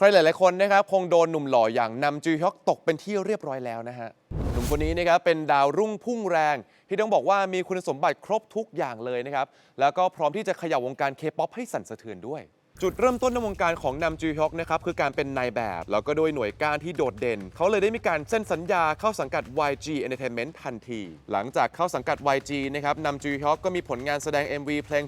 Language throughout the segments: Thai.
ใครหลาย ๆ คนนะครับคงโดนหนุ่มหล่ออย่างนำจูฮยอกตกเป็นที่เรียบร้อยแล้วนะฮะ หนุ่มคนนี้นะครับเป็นดาวรุ่งพุ่งแรง ที่ต้องบอกว่ามีคุณสมบัติครบทุกอย่างเลยนะครับ แล้วก็พร้อมที่จะเขย่าวงการเคป๊อปให้สั่นสะเทือนด้วย จุดเริ่มต้นในวงการของนำจูฮยอกนะครับคือการเป็นนายแบบ แล้วก็โดยหน่วยก้านที่โดดเด่น เขาเลยได้มีการเซ็นสัญญาเข้าสังกัด YG Entertainment ทันที หลังจากเข้าสังกัด YG นะครับนำจูฮยอกก็มีผลงานแสดง MV เพลง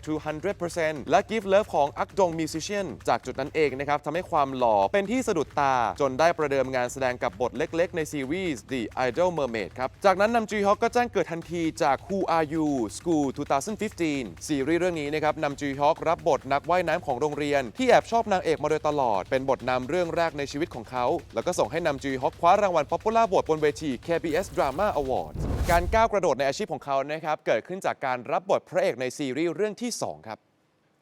200%และ Give Love ของอักดง Musician จากจุดนั้นเองนะครับทำให้ความหล่อเป็นที่สะดุดตา จนได้ประเดิมงานแสดงกับบทเล็กๆ ในซีรีส์ The Idol Mermaid ครับ จากนั้นนำจูฮยอกก็แจ้งเกิดทันทีจาก Who Are You School 2015 ซีรีส์เรื่องนี้นะครับนำจูฮยอกรับบทนักว่ายน้ำของโรงเรียนที่แอบชอบนางเอกมาโดยตลอด เป็นบทนำเรื่องแรกในชีวิตของเขา แล้วก็ส่งให้นำจีฮอกคว้ารางวัลป๊อปปูล่าบทบนเวที KBS Drama Award การก้าวกระโดดในอาชีพของเขานะครับเกิดขึ้นจากการรับบทพระเอกในซีรีส์เรื่องที่สองครับ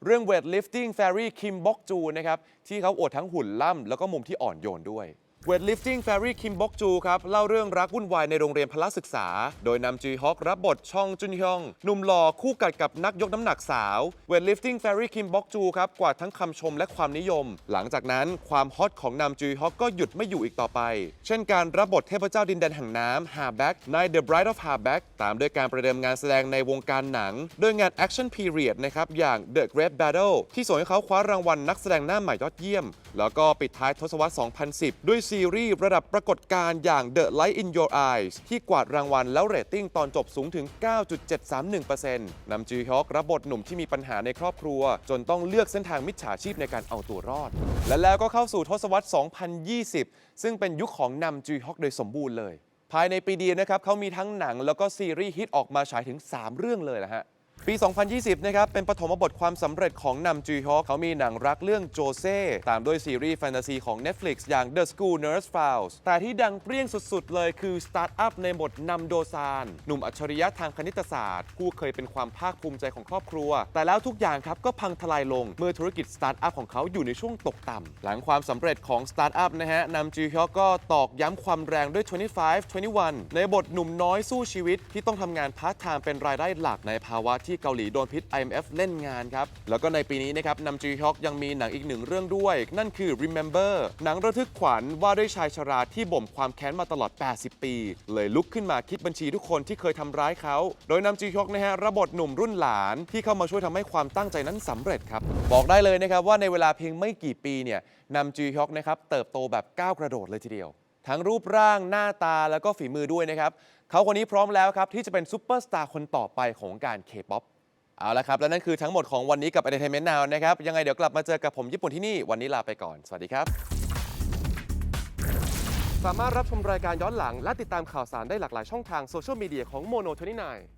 เรื่อง weightlifting fairy Kim Bok Joo นะครับที่เขาอวดทั้งหุ่นล่ำแล้วก็มุมที่อ่อนโยนด้วย weightlifting fairy Kim Bok Joo ครับเล่าเรื่องรักวุ่นวายในโรงเรียนพละศึกษา โดยนำจีฮอกรับบทช่องจุนฮยองหนุ่มหล่อคู่กัดกับนักยกน้ำหนักสาว weightlifting fairy Kim Bok Joo ครับกว่าทั้งคำชมและความนิยม หลังจากนั้นความฮอตของนำจีฮอกก็หยุดไม่อยู่อีกต่อไป เช่นการรับบทเทพเจ้าดินแดนแห่งน้ำ h a b a k ใน The Bride of h a b a c k ตามด้วยการประเดิมงานแสดงในวงการหนังโดยงาน Action Period นะครับอย่าง The Great Battle ที่ส่งให้เขาคว้ารางวัลนักแสดงหน้าใหม่ยอดเยี่ยม แล้วก็ปิดท้ายทศวรรษ 2010 ด้วยซีรีส์ระดับปรากฏการณ์อย่าง The Light in Your Eyes ที่กวาดรางวัลแล้วเรตติ้งตอนจบสูงถึง 9.731%นำจีฮอกรับบทหนุ่มที่มีปัญหาในครอบครัว จนต้องเลือกเส้นทางมิจฉาชีพในการเอาตัวรอด และแล้วก็เข้าสู่ทศวรรษ 2020 ซึ่งเป็นยุคของนำจีฮอกโดยสมบูรณ์เลย ภายในปีเดียวนะครับเขามีทั้งหนังแล้วก็ซีรีส์ฮิตออกมาฉายถึง 3 เรื่องเลยนะฮะ ปี 2020 นะครับ เป็นปฐมบทความสำเร็จของนำจีฮอกเขามีหนังรักเรื่องโจเซ่ ตามด้วยซีรีส์แฟนตาซีของ Netflix อย่าง The School Nurse Files แต่ที่ดังเปรี้ยงสุดๆ เลยคือสตาร์ทอัพในบทนำโดซาน หนุ่มอัจฉริยะทางคณิตศาสตร์ ผู้เคยเป็นความภาคภูมิใจของครอบครัว แต่แล้วทุกอย่างครับ ก็พังทลายลง เมื่อธุรกิจสตาร์ทอัพของเขาอยู่ในช่วงตกต่ำหลังความสำเร็จของสตาร์ทอัพนะฮะนำจีฮอกก็ตอกย้ำความแรงด้วย 25 21 ในบทหนุ่มน้อยสู้ชีวิตที่ต้องทำงานพาร์ทไทม์เป็นรายได้หลักในภาวะที่เกาหลีโดนพิษ IMF เล่นงานครับ แล้วก็ในปีนี้นะครับนำจีฮอกยังมีหนังอีกหนึ่งเรื่องด้วย นั่นคือ Remember หนังระทึกขวัญว่าด้วยชายชราที่บ่มความแค้นมาตลอด 80 ปี เลยลุกขึ้นมาคิดบัญชีทุกคนที่เคยทำร้ายเขา โดยนำจีฮอกนะฮะระบทหนุ่มรุ่นหลานที่เข้ามาช่วยทำให้ความตั้งใจนั้นสำเร็จครับ บอกได้เลยนะครับว่าในเวลาเพียงไม่กี่ปีเนี่ยนำจีฮอกนะครับเติบโตแบบก้าวกระโดดเลยทีเดียว ทั้งรูปร่างหน้าตาแล้วก็ฝีมือด้วยนะครับ เขาคนนี้พร้อมแล้วครับที่จะเป็นซูเปอร์สตาร์คนต่อไปของการเคป๊อปเอาละครับ และนั่นคือทั้งหมดของวันนี้กับ Entertainment Now นะครับ ยังไงเดี๋ยวกลับมาเจอกับผมญี่ปุ่นที่นี่ วันนี้ลาไปก่อน สวัสดีครับ สามารถรับชมรายการย้อนหลัง และติดตามข่าวสารได้หลากหลายช่องทางโซเชียลมีเดียของ Mono 29